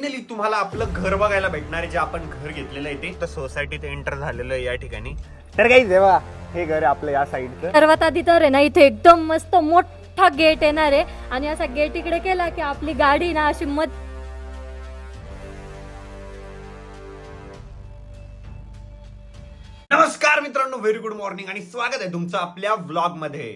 Finally तुम्हाला आपलं घर बघायला भेटणार आहे जे आपण घर घेतलेलं आहे ते. सोसायटीत एंटर झालेलं आहे या ठिकाणी. तर काही जेव्हा हे घर आहे आपलं या साईडचं सर्वात आधी तर आहे ना इथे एकदम मस्त मोठा गेट येणार आहे. आणि असा गेट इकडे केला की आपली गाडी ना अशी मस्त नमस्कार मित्रांनो व्हेरी गुड मॉर्निंग आणि स्वागत आहे तुमचं आपल्या व्लॉगमध्ये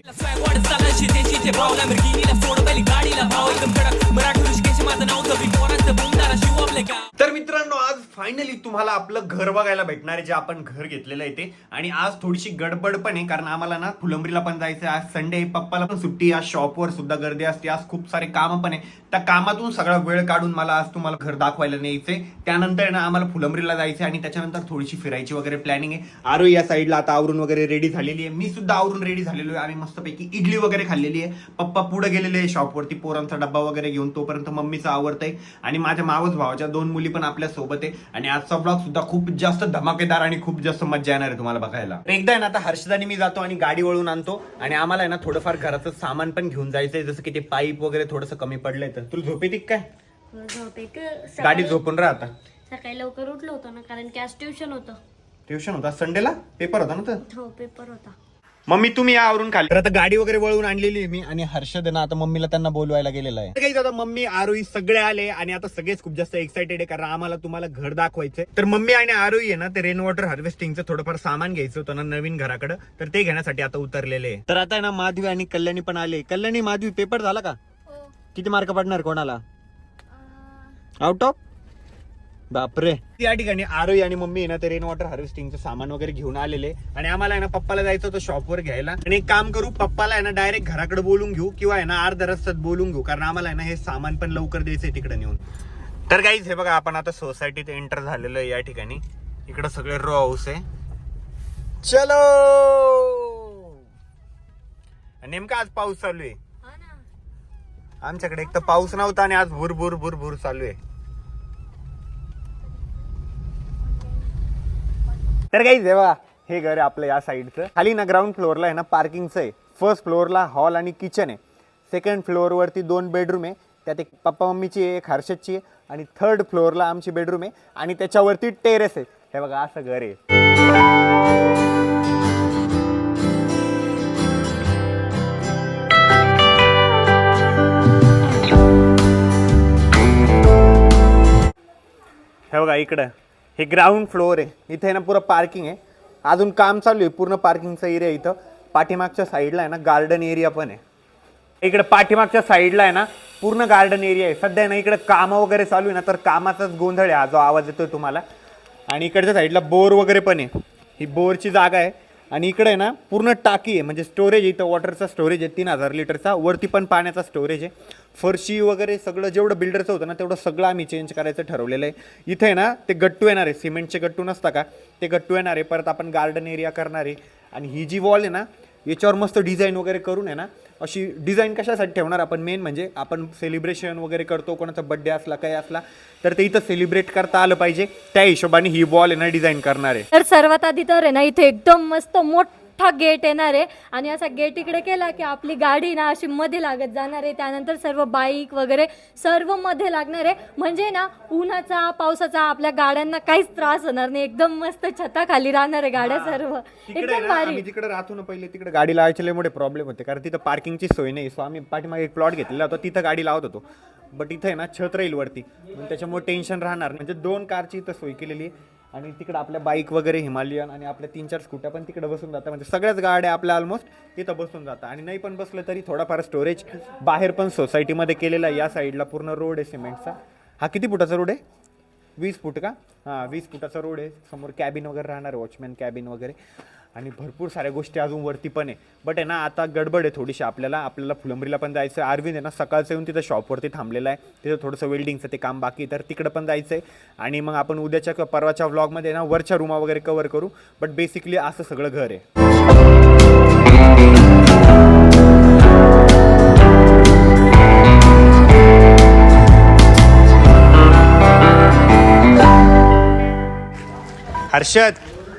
तर मित्रांनो आज फायनली तुम्हाला आपलं घर बघायला भेटणार आहे जे आपण घर घेतलेलं आहे ते. आणि आज थोडीशी गडबड पण आहे कारण आम्हाला ना फुलंबरीला पण जायचं आहे. आज संडे पप्पाला पण सुट्टी आज शॉपवर सुद्धा गर्दी असते. आज खूप सारे कामं पण आहे. त्या कामातून सगळा वेळ काढून मला आज तुम्हाला घर दाखवायला न्यायचे त्यानंतर आहे ना आम्हाला फुलंब्रीला जायचं आणि त्याच्यानंतर थोडीशी फिरायची वगैरे प्लॅनिंग आहे. आरो या साईडला आता आवरून वगैरे रेडी झालेली आहे. मी सुद्धा आवरून रेडी झालेलो आहे. आम्ही मस्तपैकी इडली वगैरे खाल्लेली आहे. पप्पा पुढे गेलेले आहे शॉपवरती पोरांचा डब्बा वगैरे घेऊन तोपर्यंत मम्मीचं आवडतंय आणि माझ्या मावस भावाच्या दोन मुली पण आपल्यासोबत आहे. आणि आजचा ब्लॉग सुद्धा खूप जास्त धमाकेदार आणि खूप जास्त मजा येणार आहे तुम्हाला बघायला. एकदा आहे ना आता हर्षदानी मी जातो आणि गाडी वळून आणतो. आणि आम्हाला आहे ना थोडंफार घराचं सामान पण घेऊन जायचंय. जसं की ते पाईप वगैरे थोडंसं कमी पडलंय तर. तुला झोप येते काय? गाडी झोपून राहता सकाळी लवकर उठलो होतो ना कारण की आज ट्युशन होतं. ट्युशन होता. संडेला पेपर होता ना तर हो पेपर होता. मम्मी तुम्ही आवरून खाली. तर आता गाडी वगैरे वळवून आणलेली मी आणि हर्षद ना आता मम्मीला त्यांना बोलवायला गेलेला आहे. काही आता मम्मी आरोही सगळे आले आणि आता सगळेच खूप जास्त एक्साइटेड आहे कारण आम्हाला तुम्हाला घर दाखवायचंय. तर मम्मी आणि आरोही आहे ना ते रेन वॉटर हार्वेस्टिंगचं थोडंफार सामान घ्यायचं होतं ना नवीन घराकडे. तर ते घेण्यासाठी आता उतरलेले तर आता ना माधवी आणि कल्याणी पण आले. कल्याणी माधवी पेपर झाला का? किती मार्क पडणार कोणाला? आउट ऑफ बापरे. या ठिकाणी आरोही आणि मम्मी आहे ना ते रेन वॉटर हार्वेस्टिंगचं सामान वगैरे घेऊन आलेले. आणि आम्हाला आहे ना पप्पाला जायचं होतं शॉपवर घ्यायला. आणि एक काम करू पप्पाला आहे ना डायरेक्ट घराकडे बोलून घेऊ किंवा आहे ना अर्ध्या रस्त्यात बोलून घेऊ. कारण आम्हाला आहे ना हे सामान पण लवकर द्यायचंय तिकडे नेऊन. तर काहीच हे बघा आपण आता सोसायटीत एंटर झालेलो आहे या ठिकाणी. इकडे सगळे रो हाऊस आहे. चलो! नेमका आज पाऊस चालू आहे. आमच्याकडे एक तर पाऊस नव्हता आणि आज भुरभुर भुरभुर चालू आहे. तर काही जेव्हा हे घर आहे आपलं या साईडचं खाली ना ग्राउंड फ्लोअरला आहे ना पार्किंगचं आहे. फर्स्ट फ्लोअरला हॉल आणि किचन आहे. सेकंड फ्लोअरवरती दोन बेडरूम आहे. त्यात एक पप्पा मम्मीची आहे एक हर्षदची आहे. आणि थर्ड फ्लोअरला आमची बेडरूम आहे. आणि त्याच्यावरती टेरेस आहे. हे बघा असं घर आहे. हे बघा इकडं. हे ग्राउंड फ्लोअर आहे. इथे आहे ना पुरं पार्किंग आहे. अजून काम चालू आहे. पूर्ण पार्किंगचा एरिया इथं. पाठीमागच्या साईडला आहे ना गार्डन एरिया पण आहे. इकडं पाठीमागच्या साईडला आहे ना पूर्ण गार्डन एरिया आहे. सध्या ना इकडं कामं वगैरे चालू आहे ना तर कामाचाच गोंधळ आहे. हा जो आवाज येतोय तुम्हाला. आणि इकडच्या साईडला बोर वगैरे पण आहे. ही बोरची जागा आहे. आणि इकडे आहे ना पूर्ण टाकी आहे. म्हणजे स्टोरेज इथं वॉटरचा स्टोरेज आहे तीन हजार लिटरचा. वरती पण पाण्याचा स्टोरेज आहे. फरशी वगैरे सगळं जेवढं बिल्डरचं होतं ना तेवढं सगळं आम्ही चेंज करायचं ठरवलेलं आहे. इथे आहे ना ते गट्टू येणार आहे. सिमेंटचे गट्टू नसता का? ते गट्टू येणार आहे. परत आपण गार्डन एरिया करणार आहे. आणि ही जी वॉल आहे ना याच्यावर मस्त डिझाईन वगैरे करून आहे ना अशी डिझाईन कशासाठी ठेवणार आपण? मेन म्हणजे आपण सेलिब्रेशन वगैरे करतो कोणाचा बड्डे असला काही असला तर ते इथं सेलिब्रेट करता आलं पाहिजे. त्या हिशोबाने ही वॉल आहे ना डिझाईन करणार आहे. तर सर्वात आधी तर आहे ना इथे एकदम मस्त मोठ गेट येणार आहे. आणि असा गेट इकडे केला की आपली गाडी ना अशी मध्ये लागत जाणार आहे. त्यानंतर सर्व बाईक वगैरे सर्वमध्ये लागणार आहे. म्हणजे ना उन्हाचा पावसाचा आपल्या गाड्यांना काहीच त्रास होणार नाही. एकदम मस्त छताखाली राहणार आहे गाड्या सर्व. तिकडे एकदम भारी. जिकडे राहतो ना पहिले तिकडे गाडी लावायचे मोठे प्रॉब्लेम होते. कारण तिथं पार्किंगची सोय नाही. सो आम्ही पाठीमागे एक प्लॉट घेतलेला होता. तिथं गाडी लावत होतो. बट इथं आहे ना छत राहील वरती. त्याच्यामुळे टेन्शन राहणार. म्हणजे दोन कारची इथं सोय केलेली आहे. आणि तिकडं आपल्या बाईक वगैरे हिमालयन आणि आपल्या तीन चार स्कूट्या पण तिकडे बसून जातात. म्हणजे सगळ्याच गाड्या आपल्या ऑलमोस्ट तिथं बसून जातात. आणि नाही पण बसलं तरी थोडाफार स्टोरेज बाहेर पण सोसायटीमध्ये केलेला आहे. या साईडला पूर्ण रोड आहे सिमेंटचा हा किती फुटाचा रोड आहे? वीस फूट का? हां वीस फुटाचा रोड आहे. समोर कॅबिन वगैरे राहणार वॉचमॅन कॅबिन वगैरे. आणि भरपूर साऱ्या गोष्टी अजून वरती पण आहे. बट आहे ना आता गडबड आहे थोडीशी आपल्याला. आपल्याला फुलंबरीला पण जायचं आहे. अरविंद आहे ना सकाळचं येऊन तिथं शॉपवरती थांबलेलं आहे. तिथं थोडंसं वेल्डिंगचं ते काम बाकी तर तिकडं पण जायचं आहे आणि मग आपण उद्याच्या किंवा परवाच्या व्लॉगमध्ये ना वरच्या रूमा वगैरे कवर करू. बट बेसिकली असं सगळं घर आहे. हर्षद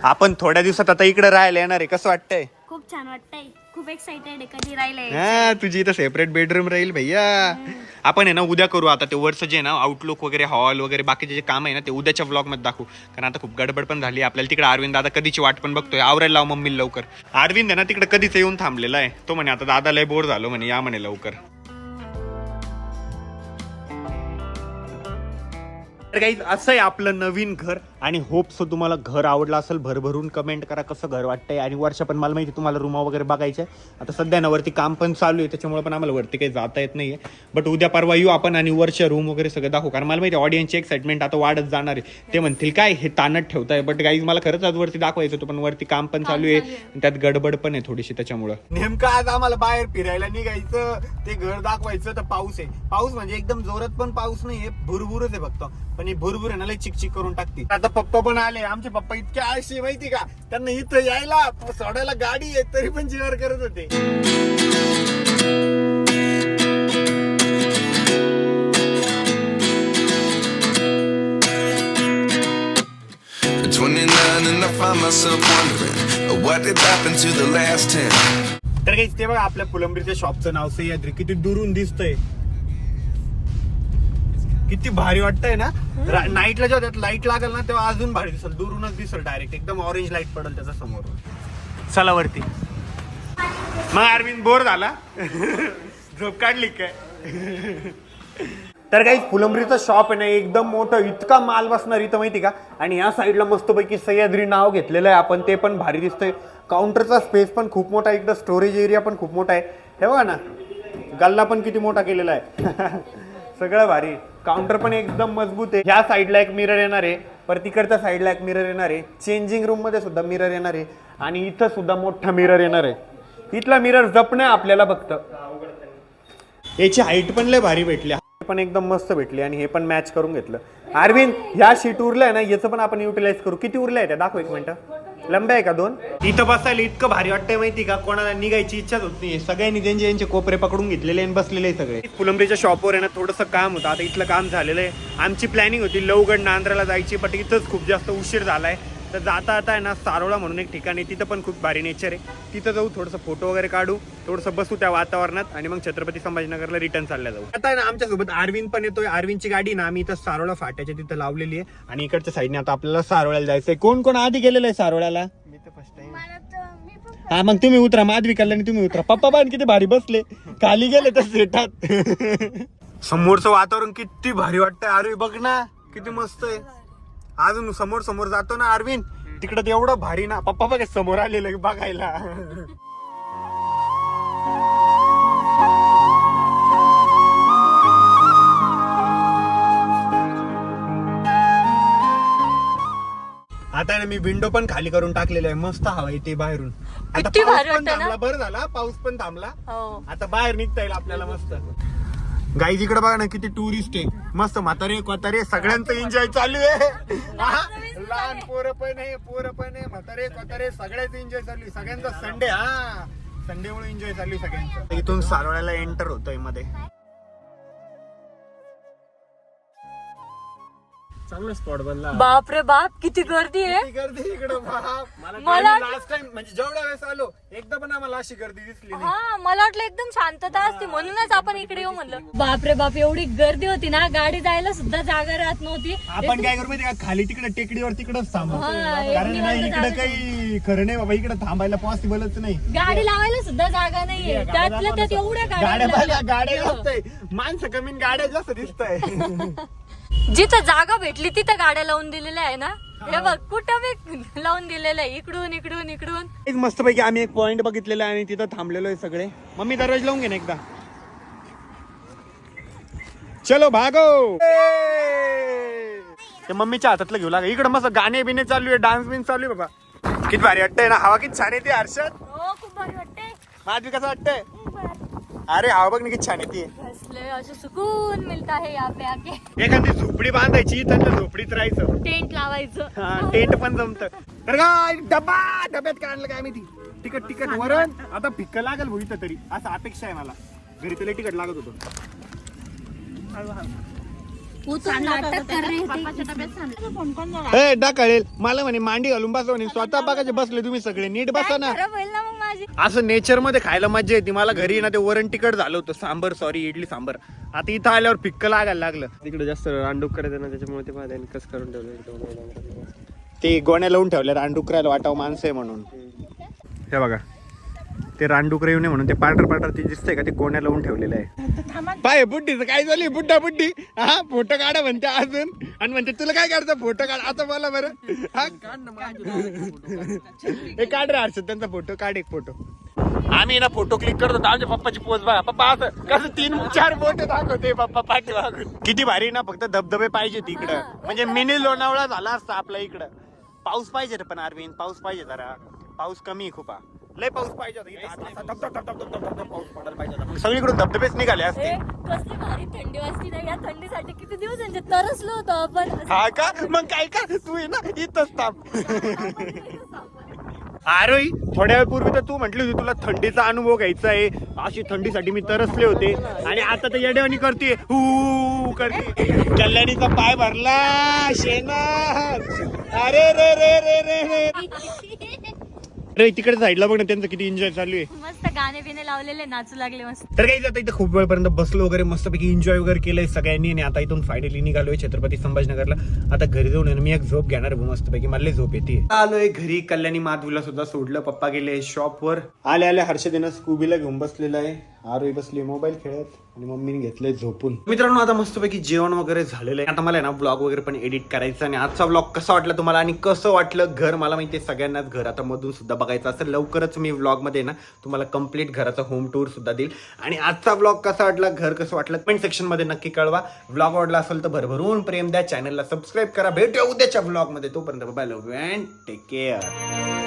आपण थोड्या दिवसात आता इकडे राहायला येणार आहे. कसं वाटतंय? खूप छान वाटतंय. खूप एक्साइटेड आहे कधी राहिले हा तुझी इथं सेपरेट बेडरूम राहील भैया. आपण आहे ना उद्या करू आता ते वरचं जे आहे ना आउटलुक वगैरे हॉल वगैरे बाकीचे जे काम आहे ना ते उद्याच्या व्लॉगमध्ये दाखवू. कारण आता खूप गडबड पण झाली आपल्याला तिकडे अरविंद दादा कधीची वाट पण बघतोय. आवरायला लाव मम्मी लवकर. अरविंद आहे ना तिकडे कधीच येऊन थांबलेला आहे. तो म्हणे आता दादा लय बोर झालो म्हणे. या म्हणे लवकर. तर काही असं आहे आपलं नवीन घर आणि होप सो तुम्हाला घर आवडलं असेल भरभरून कमेंट करा कसं घर वाटतंय. आणि वर्ष पण मला माहिती आहे तुम्हाला रूमा वगैरे बघायचं आहे. आता सध्या ना वरती काम पण चालू आहे त्याच्यामुळे पण आम्हाला वरती काही जाता येत नाहीये. बट उद्या परवा येऊ आपण आणि वर्ष रूम वगैरे सगळं दाखवू. कारण मला माहिती ऑडियन्सची एक्साइटमेंट आता वाढत जाणार आहे. ते म्हणतील काय हे ताणत ठेवताय? बट काही मला खरंच आज वरती दाखवायचं होतं पण वरती काम पण चालू आहे. आणि त्यात गडबड पण आहे थोडीशी त्याच्यामुळं. नेमकं आज आम्हाला बाहेर फिरायला निघायचं ते घर दाखवायचं तर पाऊस आहे. पाऊस म्हणजे एकदम जोरात पण पाऊस नाहीये भुरभुरच आहे फक्त. पण ही भुरभुर आहे ना लय चिकचिक करून टाकते. आता पप्पा पण आले आमचे पप्पा इतके आळशी माहिती का? त्यांना इथं यायला सोडायला गाडी आहे तरी पण जीवर करत होते. At 29 and I find myself wondering what did happen to the last 10. तर काही ते बघा आपल्या फुलंबरीच्या शॉपचं नाव सह्याद्री किती दुरून दिसतंय. किती भारी वाटतंय ना? नाईटला जेव्हा त्यात लाइट लागेल ना तेव्हा अजून भारी दिसल. दुरूनच दिसल डायरेक्ट एकदम ऑरेंज लाइट पडेल त्याच्यासमोर. चला वरती. मग अरविंद बोर झाला. झोप काढली काय? तर काही फुलंबरीचं शॉप आहे ना एकदम मोठं इतका माल बसणार इथं माहिती का? आणि या साईडला मस्तपैकी सह्याद्री नाव घेतलेलं आहे. आपण ते पण भारी दिसतंय. काउंटरचा स्पेस पण खूप मोठा आहे. इकडं स्टोरेज एरिया पण खूप मोठा आहे. हे बघा ना. गल्ला पण किती मोठा केलेला आहे. सगळं भारी. काउंटर पण एकदम मजबूत आहे. ह्या साईडला एक मिरर येणार आहे. पर तिकडच्या साईडला एक मिरर येणार आहे. चेंजिंग रूममध्ये सुद्धा मिरर येणार आहे. आणि इथं सुद्धा मोठा मिरर येणार आहे. इथला मिरर जपणं आपल्याला फक्त. याची हाईट पण लय भारी भेटली. पण एकदम मस्त भेटली आणि हे पण मॅच करून घेतलं. अरविंद ह्या शीट उरलंय ना? याचं पण आपण युटिलाइज करू. किती उरलंय आहे त्या? दाखव एक मिनिटं. लंब्या आहे का दोन? इथं बसायला इतकं भारी वाटतंय माहिती का? कोणाला निघायची इच्छाच होत नाही सगळ्यांनी त्यांचे यांचे कोपरे पकडून घेतलेले आणि बसलेले आहे सगळे. फुलंबरीच्या शॉपवर आहे ना थोडंसं काम होतं. आता इथलं काम झालेलं आहे. आमची प्लॅनिंग होती लवगड नांद्राला जायची बट इथंच खूप जास्त उशीर झालाय. तर जाता आता आहे ना सारोळा म्हणून एक ठिकाण आहे. तिथं पण खूप भारी नेचर आहे. तिथं जाऊ थोडंसं फोटो वगैरे काढू थोडंसं बसू त्या वातावरणात आणि मग छत्रपती संभाजीनगरला रिटर्न चालल्या जाऊ. आता आहे ना आमच्यासोबत अरविंद पण येतोय. अरविंदची गाडी ना आम्ही इथं सारोळा फाट्याच्या तिथं लावलेली आहे. आणि इकडच्या साईडने आता आपल्याला सारोळ्याला जायचंय कोण कोण आधी गेलेलं आहे सारोळ्याला? हा मग तुम्ही उतरा. माधवी कल्याणी तुम्ही उतरा. पप्पा पण किती भारी बसले. खाली गेले तर सेटात समोरचं वातावरण किती भारी वाटतंय. अरे बघ ना. किती मस्त आहे. अजून समोर समोर जातो ना अरविंद. तिकडं एवढं भारी ना. पप्पा बघ समोर आलेलं बघायला. आता ना मी विंडो पण खाली करून टाकलेलं आहे. मस्त हवा येते बाहेरून. आता किती पाऊस पण वाटतं ना? थांबला. बरं झाला पाऊस पण थांबला. हो. आता बाहेर निघता येईल आपल्याला मस्त. गाई इकडे बघा ना किती टुरिस्ट आहे. मस्त म्हातारे कोतारे सगळ्यांचं एन्जॉय चालू आहे. लहान पोरं पण आहे पोरं पण आहे म्हातारे कोतारे सगळ्याच एन्जॉय चालू आहे. सगळ्यांचा संडे हा. संडे मुळे एन्जॉय चालू आहे सगळ्यांचा. इथून सारोळ्याला एंटर होतोयमध्ये. चांगला स्पॉट बनला. बाप रे बाप किती गर्दी आहे. किती गर्दी इकडं बाप. मला मला- लास्ट टाइम म्हणजे जेवढ्या वेळेस आलो एकदा पण आम्हाला अशी गर्दी दिसली नाही. हा मला वाटलं एकदम शांतता असते म्हणूनच आपण इकडे येऊ म्हणलं. बाप रे बाप एवढी गर्दी होती ना गाडी जायला सुद्धा जागा राहत नव्हती. आपण काय करू माहिती का? खाली तिकडे टेकडीवर तिकडच थांबू. हा, कारण नाही इकडे जागा काही खरं नाही बाबा इकडे थांबायला पॉसिबलच नाही. गाडी लावायला सुद्धा जागा नाहीये. त्यातल्या त्यात एवढ्या गाड्या गाड्या बघा लागल्या. गाड्या जास्त आहे माणसं कमी आणि गाड्या जास्त दिसत आहे जिथं जागा भेटली तिथं गाड्या लावून दिलेल्या आहे ना? हे बघ कुठं बी लावून दिलेलं आहे इकडून इकडून इकडून. एक मस्तपैकी आम्ही एक पॉइंट बघितलेला आहे आणि तिथं थांबलेलो आहे सगळे. मम्मी दरवाज लावून घे ना एकदा. चलो भागो! ते मम्मीच्या हातातलं घेऊ लागा. इकडं मस्त गाणे बिने चालू आहे डान्स बिन चालू आहे बाबा. किती भारी वाटतंय ना? हवा किती छान येते हर्षद. हो खूप भारी वाटते माझी कसं वाटतंय. अरे हवा बघ ना किती छान येते सुकून मिळता है यहाँ पे आके एखादी झोपडी बांधायची तर झोपडीत राहायचं. टेंट लावायचं. हा टेंट पण जमत. तर काय डबा डब्यात काय आणलं काय माहिती? तिकट तिकट वरण आता फिक्क लागल इथं तरी. असं अपेक्षा आहे मला. घरी तुला तिकट लागत होतं. नाटक कर रहे थे ए कळेल मला म्हणे मांडी घालून बसवा म्हणे स्वतः बघायचे बसले तुम्ही सगळे. नीट बसा ना. माझी. असं नेचरमध्ये खायला मजा येते. मला घरी ना ते वरण तिकट झालं होतं. सांबर सॉरी इडली सांबर. आता इथं आल्यावर फिक्क लागायला लागलं. तिकडे जास्त रानडूक करायचं ना त्याच्यामुळे ते पाहिजे कस करून ठेवलं ते गोण्या लावून ठेवले रानडुकरायला वाटावं माणसं आहे म्हणून. हे बघा. ते रानडुकर येऊ नये म्हणून ते पाटर पाटर ते दिसतंय का ते गोण्या लावून ठेवलेलं आहे? पाय बुड्डीचं काय झाली? बुड्डा बुड्डी हा फोटो काढा म्हणते अजून. आणि म्हणते तुला काय काढतं फोटो काढ. आता बोला बरं. हा? हे काढ रे हर्षद त्यांचा फोटो. काढ एक फोटो. आम्ही ना फोटो क्लिक करत आमच्या पप्पाची पोच बघा. पप्पा असं कसं तीन चार फोटो दाखवते पप्पा पाठीमागून. किती भारी ना फक्त धबधबे पाहिजे तिकडं. म्हणजे मिनी लोणावळा झाला असता आपल्या इकडं. पाऊस पाहिजे रे पण अरविंद पाऊस पाहिजे जरा. पाऊस कमी आहे खूप हा. लय पाऊस पाहिजे होता. इथं. आता असा धब- धब- धब- धब- धब- धब- पाऊस पडायला पाहिजे होता. सगळीकडून धबधबेच निघाले असते. ए, कसली भारी थंडी वाजती ना या थंडीसाठी किती दिवस म्हणजे तरसलो होतो आपण. हा का? मग काय का? तू ना इथंच थांब. आरोही थोड्या वेळ पूर्वी तर तू म्हटली होती तुला थंडीचा अनुभव घ्यायचा आहे. अशी थंडीसाठी मी तरसले होते. आणि आता तर येड्यावानी करते. हू करते. कल्याणीचा पाय भरला शेना अरे रे रे रे रे रे. अरे तिकडे साईडला बघ ना त्यांचं किती एन्जॉय चालू आहे. मस्त गाणे बिने लावलेले नाचू लागले मस्त. तर काही आता इथं खूप वेळपर्यंत बसलो वगैरे मस्तपैकी एन्जॉय वगैरे केलंय सगळ्यांनी. आणि आता इथून फायनली निघालोय छत्रपती संभाजीनगरला. आता घरी जाऊन आहे ना मी एक झोप घेणार आहे भाऊ मस्तपैकी. मला झोप येते. आलोय घरी कल्याणी माधवीला सुद्धा सोडलं पप्पा गेले शॉपवर आले आले हर्षदेनं स्कूबीला घेऊन बसलेला आहे. आरोही बसली मोबाईल खेळत आणि मम्मीने घेतलंय झोपून. मित्रांनो आता मस्तपैकी जेवण वगैरे झालेलं आहे. आता मला आहे ना ब्लॉग वगैरे पण एडिट करायचं आणि आजचा ब्लॉग कसा वाटला तुम्हाला आणि कसं वाटलं घर? मला माहिती आहे सगळ्यांनाच घर. आता मधून सुद्धा बघायचं असेल लवकरच मी व्लॉगमध्ये ना तुम्हाला कंप्लीट घराचा होम टूर सुद्धा देईल. आणि आजचा ब्लॉग कसा वाटला घर कसं वाटलं कमेंट सेक्शनमध्ये नक्की कळवा. ब्लॉग आवडला असेल तर भरभरून प्रेम द्या. चॅनलला सबस्क्राईब करा. भेटूया उद्याच्या ब्लॉगमध्ये तोपर्यंत bye love and take care